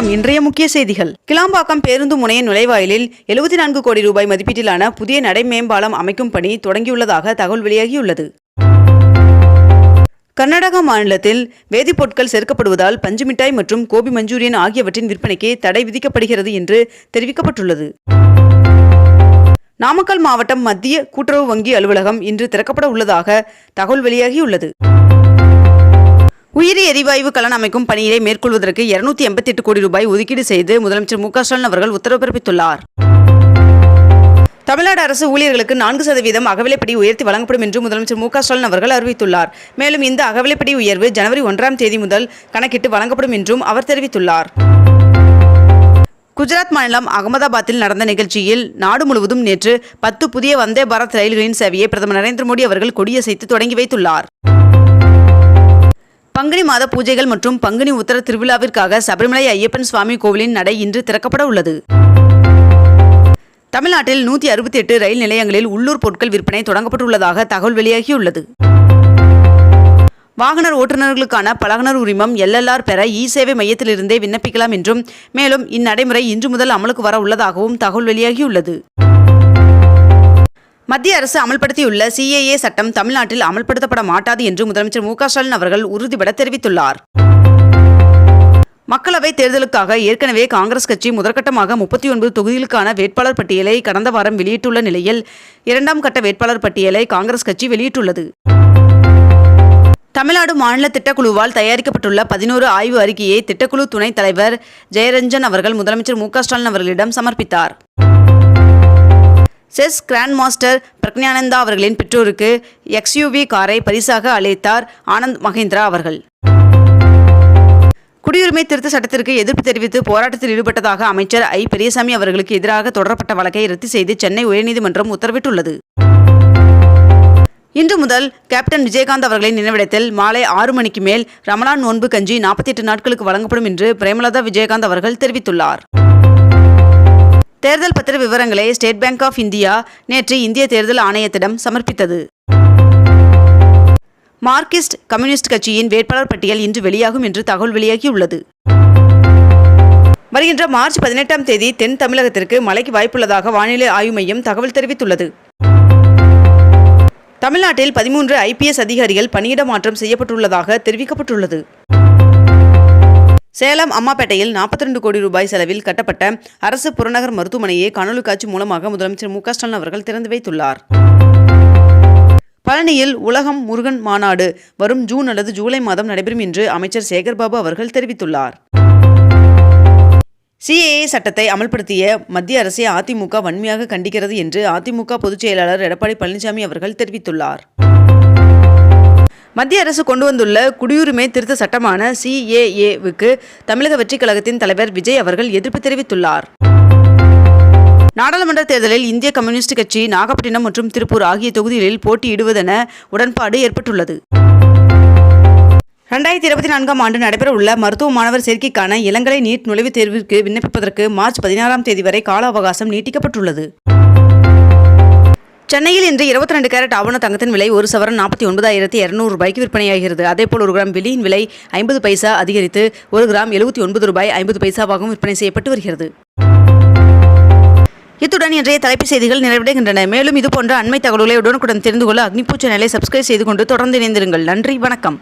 வணக்கம். இன்றைய முக்கிய செய்திகள். கிளாம்பாக்கம் பேருந்து முனைய நுழைவாயிலில் எழுபத்தி நான்கு கோடி ரூபாய் மதிப்பீட்டிலான புதிய நடை மேம்பாலம் அமைக்கும் பணி தொடங்கியுள்ளதாக தகவல் வெளியாகியுள்ளது. கர்நாடக மாநிலத்தில் வேதிப்பொருட்கள் சேர்க்கப்படுவதால் பஞ்சுமிட்டாய் மற்றும் கோபி மஞ்சூரியன் ஆகியவற்றின் விற்பனைக்கு தடை விதிக்கப்படுகிறது என்று தெரிவிக்கப்பட்டுள்ளது. நாமக்கல் மாவட்டம் மத்திய கூட்டுறவு வங்கி அலுவலகம் இன்று திறக்கப்பட உள்ளதாக தகவல் வெளியாகியுள்ளது. உயிரி எரிவாயு கலன் அமைக்கும் பணியை மேற்கொள்வதற்கு இருநூத்தி எண்பத்தி எட்டு கோடி ரூபாய் ஒதுக்கீடு செய்து முதலமைச்சர் மு க ஸ்டாலின் அவர்கள் உத்தரவு பிறப்பித்துள்ளார். தமிழ்நாடு அரசு ஊழியர்களுக்கு நான்கு சதவீதம் அகவிலைப்படி உயர்த்தி வழங்கப்படும் என்று முதலமைச்சர் மு க ஸ்டாலின் அவர்கள் அறிவித்துள்ளார். மேலும் இந்த அகவிலைப்படி உயர்வு ஜனவரி ஒன்றாம் தேதி முதல் கணக்கிட்டு வழங்கப்படும் என்றும் அவர் தெரிவித்துள்ளார். குஜராத் மாநிலம் அகமதாபாத்தில் நடந்த நிகழ்ச்சியில் நாடு முழுவதும் நேற்று பத்து புதிய வந்தே பாரத் ரயில்களின் சேவையை பிரதமர் நரேந்திர மோடி அவர்கள் கொடியசைத்து தொடங்கி வைத்துள்ளார். பங்குனி மாத பூஜைகள் மற்றும் பங்குனி உத்தர திருவிழாவிற்காக சபரிமலை ஐயப்பன் சுவாமி கோவிலின் நடை இன்று திறக்கப்பட உள்ளது. தமிழ்நாட்டில் நூற்றி அறுபத்தி எட்டு ரயில் நிலையங்களில் உள்ளூர் பொருட்கள் விற்பனை தொடங்கப்பட்டுள்ளதாக தகவல் வெளியாகியுள்ளது. வாகனர் ஓட்டுநர்களுக்கான பழகுனர் உரிமம் எல்எல்ஆர் பெற இ சேவை மையத்திலிருந்தே விண்ணப்பிக்கலாம் என்றும் மேலும் இந்நடைமுறை இன்று முதல் அமலுக்கு வர உள்ளதாகவும் தகவல் வெளியாகியுள்ளது. மத்திய அரசு அமல்படுத்தியுள்ள சிஏஏ சட்டம் தமிழ்நாட்டில் அமல்படுத்தப்பட மாட்டாது என்று முதலமைச்சர் மு ஸ்டாலின் அவர்கள் உறுதிபட தெரிவித்துள்ளார். மக்களவைத் தேர்தலுக்காக ஏற்கனவே காங்கிரஸ் கட்சி முதற்கட்டமாக முப்பத்தி ஒன்பது தொகுதிகளுக்கான வேட்பாளர் பட்டியலை கடந்த வாரம் வெளியிட்டுள்ள நிலையில் இரண்டாம் கட்ட வேட்பாளர் பட்டியலை காங்கிரஸ் கட்சி வெளியிட்டுள்ளது. தமிழ்நாடு மாநில திட்டக்குழுவால் தயாரிக்கப்பட்டுள்ள பதினோரு ஆய்வு அறிக்கையை திட்டக்குழு துணைத் தலைவர் ஜெயரஞ்சன் அவர்கள் முதலமைச்சர் மு ஸ்டாலின் அவர்களிடம் சமர்ப்பித்தார். செஸ் கிராண்ட் மாஸ்டர் பிரக்ஞானந்தா அவர்களின் பெற்றோருக்கு எக்ஸ்யூவி காரை பரிசாக அளித்தார் ஆனந்த் மகேந்திரா அவர்கள். குடியுரிமை திருத்த சட்டத்திற்கு எதிர்ப்பு தெரிவித்து போராட்டத்தில் ஈடுபட்டதாக அமைச்சர் ஐ. பெரியசாமி அவர்களுக்கு எதிராக தொடரப்பட்ட வழக்கை ரத்து செய்து சென்னை உயர்நீதிமன்றம் உத்தரவிட்டுள்ளது. இன்று முதல் கேப்டன் விஜயகாந்த் அவர்களின் நினைவிடத்தில் மாலை ஆறு மணிக்கு மேல் ரமலான் நோன்பு கஞ்சி நாற்பத்தி எட்டு நாட்களுக்கு வழங்கப்படும் என்று பிரேமலதா விஜயகாந்த் அவர்கள் தெரிவித்துள்ளார். தேர்தல் பத்திர விவரங்களை ஸ்டேட் பேங்க் ஆஃப் இந்தியா நேற்று இந்திய தேர்தல் ஆணையத்திடம் சமர்ப்பித்தது. மார்க்சிஸ்ட் கம்யூனிஸ்ட் கட்சியின் வேட்பாளர் பட்டியல் இன்று வெளியாகும் என்று தகவல் வெளியாகியுள்ளது. வருகின்ற மார்ச் பதினெட்டாம் தேதி தென் தமிழகத்திற்கு மழைக்கு வாய்ப்புள்ளதாக வானிலை ஆய்வு மையம் தகவல் தெரிவித்துள்ளது. தமிழ்நாட்டில் பதிமூன்று ஐபிஎஸ் அதிகாரிகள் பணியிட மாற்றம் செய்யப்பட்டுள்ளதாக தெரிவிக்கப்பட்டுள்ளது. சேலம் அம்மாப்பேட்டையில் 42 கோடி ரூபாய் செலவில் கட்டப்பட்ட அரசு புறநகர் மருத்துவமனையை காணொலி காட்சி மூலமாக முதலமைச்சர் மு ஸ்டாலின் அவர்கள் திறந்து வைத்துள்ளார். பழனியில் உலகம் முருகன் மாநாடு வரும் ஜூன் அல்லது ஜூலை மாதம் நடைபெறும் என்று அமைச்சர் சேகர்பாபு அவர்கள் தெரிவித்துள்ளார். சிஏஏ சட்டத்தை அமல்படுத்திய மத்திய அரசை அதிமுக வன்மையாக கண்டிக்கிறது என்று அதிமுக பொதுச் செயலாளர் எடப்பாடி பழனிசாமி அவர்கள் தெரிவித்துள்ளார். மத்திய அரசு கொண்டு வந்துள்ள குடியுரிமை திருத்த சட்டமான சிஏஏவுக்கு தமிழக வெற்றிக் கழகத்தின் தலைவர் விஜய் அவர்கள் எதிர்ப்பு தெரிவித்துள்ளார். நாடாளுமன்ற தேர்தலில் இந்திய கம்யூனிஸ்ட் கட்சி நாகப்பட்டினம் மற்றும் திருப்பூர் ஆகிய தொகுதிகளில் போட்டியிடுவதென உடன்பாடு ஏற்பட்டுள்ளது. ரெண்டாயிரத்தி இருபத்தி நான்காம் ஆண்டு நடைபெறவுள்ள மருத்துவ மாணவர் சேர்க்கைக்கான இளங்கலை நீட் நுழைவுத் தேர்விற்கு விண்ணப்பிப்பதற்கு மார்ச் பதினாறாம் தேதி வரை கால அவகாசம் நீட்டிக்கப்பட்டுள்ளது. சென்னையில் இன்று இருபத்தி ரெண்டு கேரட் ஆவண தங்கத்தின் விலை ஒரு சவரன் நாற்பத்தி ஒன்பதாயிரத்தி இரநூறு ரூபாய்க்கு விற்பனையாகிறது. அதேபோல் ஒரு கிராம் வெள்ளியின் விலை ஐம்பது பைசா அதிகரித்து ஒரு கிராம் எழுபத்தி ஒன்பது ரூபாய் ஐம்பது பைசாவாகவும் விற்பனை செய்யப்பட்டு வருகிறது. இத்துடன் இன்றைய தலைப்புச் செய்திகள் நிறைவடைகின்றன. மேலும் இதுபோன்ற அண்மை தகவல்களை உடனுக்குடன் தெரிந்து கொள்ள அக்னிபூ சேனலை சப்ஸ்கிரைப் செய்து கொண்டு தொடர்ந்து இணைந்திருங்கள். நன்றி வணக்கம்.